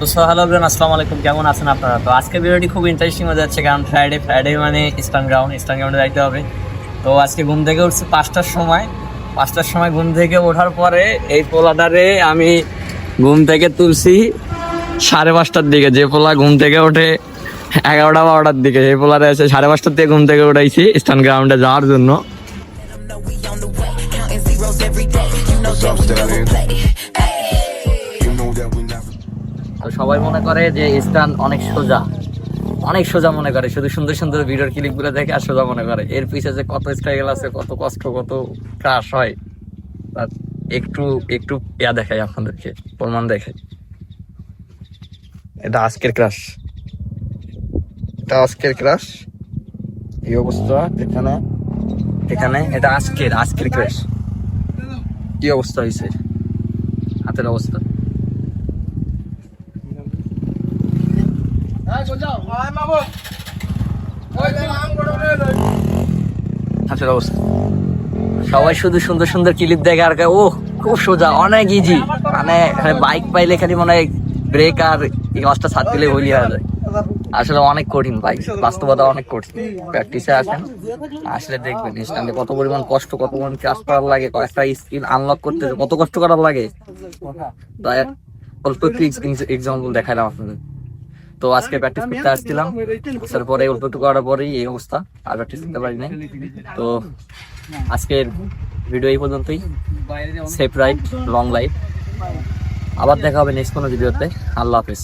তো so hello brain আসসালামু আলাইকুম। কেমন আছেন আপনারা? তো আজকে ভিডিওটি খুব ইন্টারেস্টিং হয়ে যাচ্ছে কারণ ফ্রাইডে ফ্রাইডে মানে ইস্টার্ন গ্রাউন্ড ইস্টার্ন গ্রাউন্ডে যাইতে হবে। তো আজকে ঘুম থেকে উঠছি পাঁচটার সময়। পাঁচটার সময় ঘুম থেকে ওঠার পরে এই পোলাটারে আমি ঘুম থেকে তুলছি সাড়ে পাঁচটার দিকে। যে পোলা ঘুম থেকে ওঠে এগারোটা বারোটার দিকে এই পোলারে এসে সাড়ে পাঁচটার থেকে ঘুম থেকে উঠাইছি ইস্টার্ন গ্রাউন্ডে যাওয়ার জন্য। Know তো সবাই মনে করে যে ইস্টার্ন অনেক সোজা। অনেক সোজা মনে করে, শুধু সুন্দর সুন্দর ভিডিওর ক্লিপগুলো দেখে আর সোজা মনে করে। এর পিছে যে কত স্ট্রাগল আছে, কত কষ্ট, কত ক্রাশ হয় তার একটু একটু ইয়া দেখাই আপনাদেরকে, প্রমাণ দেখাই। এটা আজকের ক্রাশ এটা আজকের ক্রাশ এই অবস্থা, এখানে এখানে, এটা আজকের আজকের ক্রাশ কি অবস্থা হয়েছে হাতের অবস্থা। হাতের অবস্থা। সবাই শুধু সুন্দর সুন্দর ক্লিপ দেখে আর ও খুব সোজা, অনেক ইজি মানে বাইক পাইলে খালি মনে হয় ব্রেক আর গাছটা ছাড় দিলে হইলি হয়ে যায়। আসলে অনেক কঠিন বাইক বাস্তবতা অনেক কঠিন। প্র্যাকটিসে আসেন, আসলে দেখবেন স্ট্যান্ডে কত পরিমাণ কষ্ট, কত পরিমাণ কাজ করার লাগে, কয়েকটা স্কিল আনলক করতে কত কষ্ট করার লাগে। অল্প একটু এক্সাম্পল দেখাইলাম আপনাদের। তো আজকে প্র্যাকটিস করতে আসছিলাম। আসার পরে অল্প একটু করার পরেই এই অবস্থা আর প্র্যাকটিস করতে পারি নাই। তো আজকের ভিডিও এই পর্যন্তই। সেফ রাইড লং লাইফ আবার দেখা হবে নেক্সট কোনো ভিডিওতে আল্লাহ হাফেজ।